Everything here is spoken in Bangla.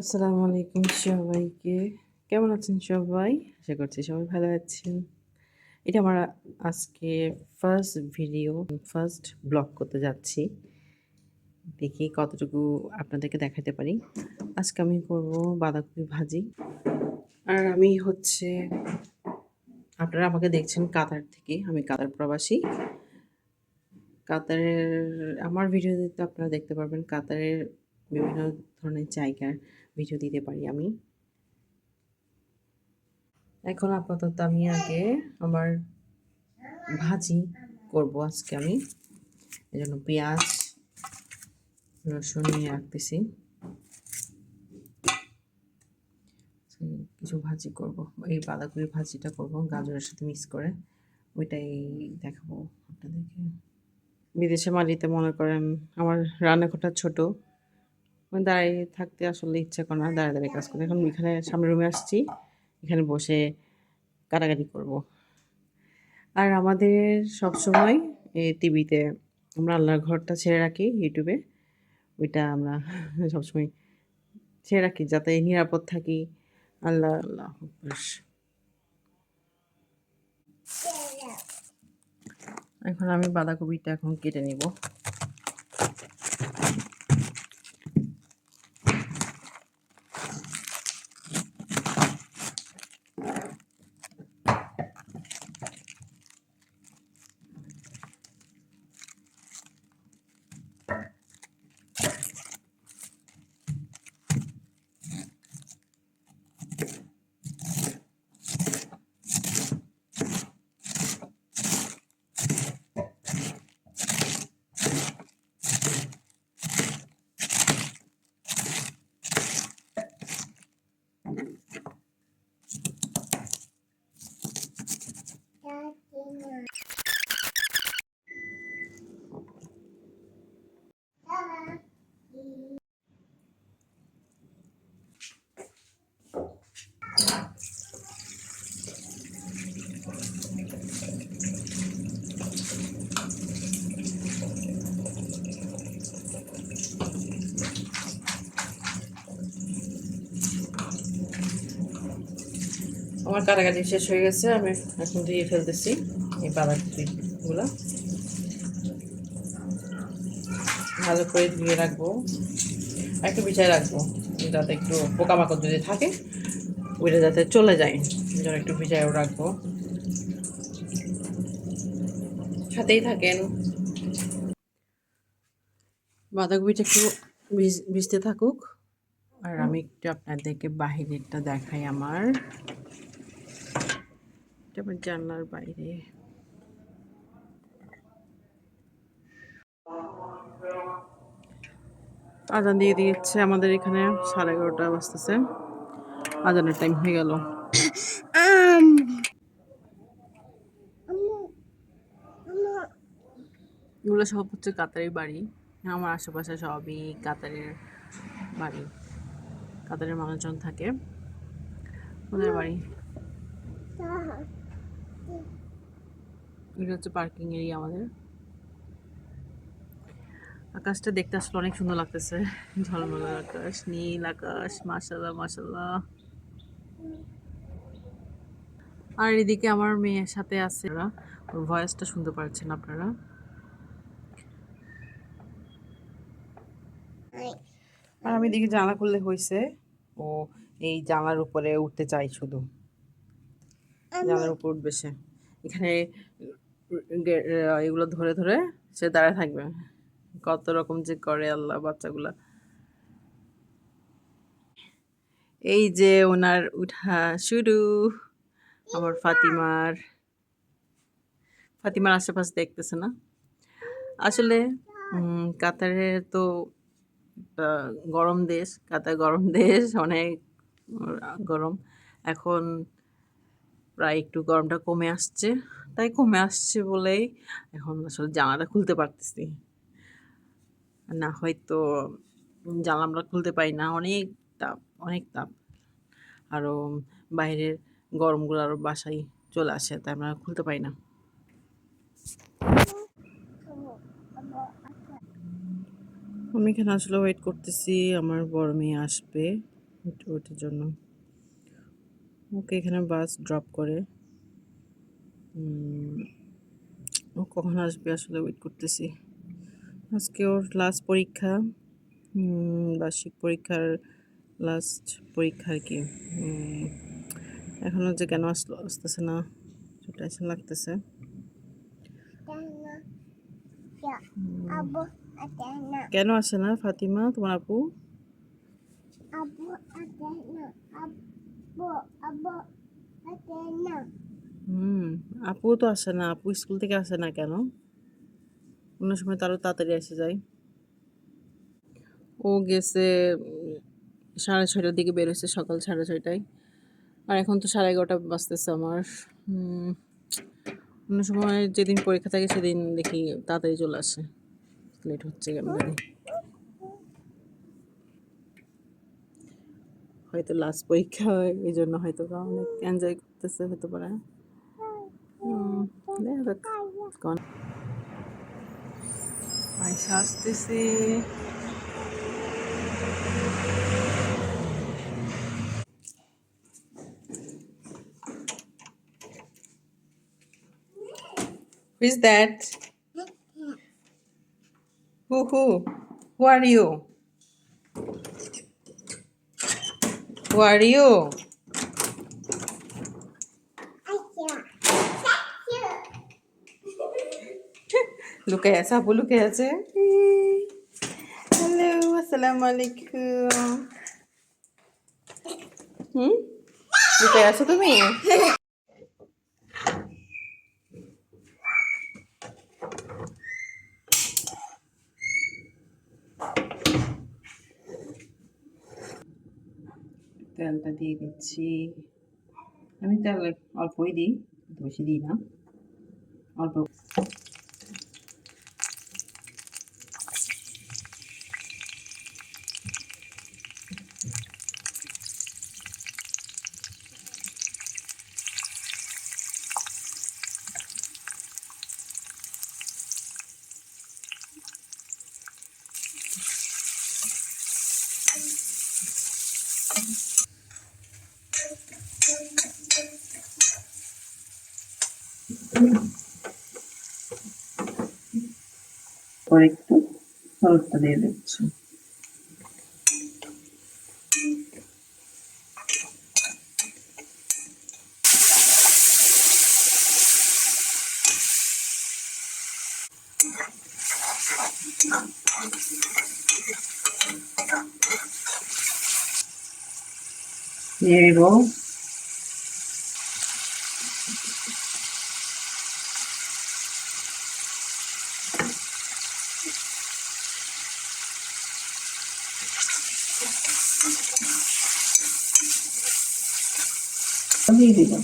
আসসালামু আলাইকুম সবাইকে। কেমন আছেন সবাই? আশা করছি সবাই ভালো আছেন। এটা আমার আজকে ফার্স্ট ভিডিও ফার্স্ট ব্লগ করতে যাচ্ছি। দেখি কতটুকু আপনাদেরকে দেখাতে পারি। আজকে আমি করব বাঁধাকপি ভাজি। আর আমি হচ্ছে, আপনারা আমাকে দেখছেন কাতার থেকে, আমি কাতার প্রবাসী। কাতারের, আমার ভিডিও দিতে আপনারা দেখতে পারবেন, কাতারের বিভিন্ন ধরনের জায়গার ভিডিও দিতে পারি আমি। এখন আপাতত আমি আগে আমার ভাজি করব আজকে আমি। এই জন্য পেঁয়াজ, রসুন নিয়ে রাখতেছি। কিছু ভাজি করব, এই বাঁধাকপির ভাজিটা করব, গাজরের সাথে মিক্স করে। ওইটাই দেখাবো আপনাদেরকে। বিদেশে মালিতে মনে করেন আমার রান্নাঘরটা ছোট। দাঁড়িয়ে থাকতে আসলে ইচ্ছা করে না, দাঁড়িয়ে দাঁড়িয়ে কাজ করে। এখন এখানে সামনে রুমে আসছি। এখানে বসে কাটাকাটি করব। আর আমাদের সবসময় এই টিভিতে আমরা আল্লাহর ঘরটা ছেড়ে রাখি, ইউটিউবে। ওইটা আমরা সবসময় ছেড়ে রাখি, যাতে নিরাপদ থাকি। আল্লাহ আল্লাহ। এখন আমি বাঁধাকপিটা এখন কেটে নিব। আমার কাটাকাটি শেষ হয়ে গেছে, আমি এখন দিয়ে ফেলতেছি এই বাঁধাকপিগুলো ভালো করে ধুয়ে রাখব। একটু বিছায় রাখব, যাতে একটু পোকামাকড় যদি থাকে, ওইটা যাতে চলে যায়। জন্য একটু ভিজায়ও রাখব। সাথেই থাকেন। বাঁধাকপিটা একটু ভিজ- ভিজতে থাকুক। আর আমি একটু আপনাদেরকে বাহিরেরটা দেখাই আমার। এটা আমার জানলার বাইরে। আজান দিয়ে দিয়েছে আমাদের এখানে সাড়ে এগারোটা বাজতেছে। আজানের টাইম হয়ে গেল। এগুলো সব হচ্ছে কাতারের বাড়ি। আমার আশেপাশে সবই কাতারের বাড়ি। কাতারের মানুষজন থাকে। ওদের বাড়ি। এটা হচ্ছে পার্কিং এরিয়া আমাদের। আকাশটা দেখতে আসলে অনেক সুন্দর লাগতেছে। ঝলমলে আকাশ, নীল আকাশ মাসাল্লাহ মাসাল্লাহ আর এদিকে আমার মেয়ের সাথে আছে ওরা। ভয়েসটা শুনতে পাচ্ছেন আপনারা? আর আমি এদিকে জানলা খুললে হয়েছে ও এই জানলার উপরে উঠতে চাই শুধু। জানলার উপর উঠবে সে এখানে এগুলো ধরে ধরে সে দাঁড়ায় থাকবে। কত রকম যে করে আল্লাহ বাচ্চাগুলা। এই যে ওনার উঠা শুরু আমার ফাতিমার। ফাতিমার আশেপাশে দেখতেছে না। আসলে কাতারে তো গরম দেশ কাতার গরম দেশ অনেক গরম। এখন প্রায় একটু গরমটা কমে আসছে। তাই কমে আসছে বলেই এখন আসলে জানালা খুলতে পারতেছি। না, হয়তো জানলা আমরা খুলতে পারি না। অনেক তাপ অনেক তাপ। আরও বাইরের গরমগুলো আরও বাসায় চলে আসে, তাই আমরা খুলতে পারি না। আমি এখানে আসলে ওয়েট করতেছি। আমার বড় মেয়ে আসবে ওইটার জন্য। ওকে এখানে বাস ড্রপ করে। ও কখন আসবে আসলে ওয়েট করতেছি। আজকে ওর লাস্ট পরীক্ষা বার্ষিক পরীক্ষার লাস্ট পরীক্ষা আর কি। উম, এখনও যে কেন আসলো আসতেছে না টেনশন লাগতেছে. কেন আসে না ফাতিমা তোমার আপু? হুম, আপু তো আসে না, আপু স্কুল থেকে আসে না কেন? অন্য সময় তারও তাড়াতাড়ি এসে যায়। ও গেছে সাড়ে ছয়টার দিকে বেরোচ্ছে সকাল সাড়ে ছয়টায়। আর এখন তো সাড়ে এগারোটা বাজতেছে আমার। অন্য সময় যেদিন পরীক্ষা থাকে সেদিন দেখি তাড়াতাড়ি চলে আসে। লেট হচ্ছে কেন হয়তো লাস্ট পরীক্ষা হয় এই জন্য হয়তো অনেক এনজয় করতেছে হতে পারে দেখা Who is that? Who, who? Who are you? Who are you? লুকে আছে আপু লুকে আছে হ্যালো আসসালামু আলাইকুম হুম লুকে আছো তুমি তেলটা দিয়ে দিচ্ছি। আমি তেল অল্পই দিই বেশি দিই না। অল্প পরে একটু হলুদটা দিয়ে দিচ্ছি। দিয়ে দিলাম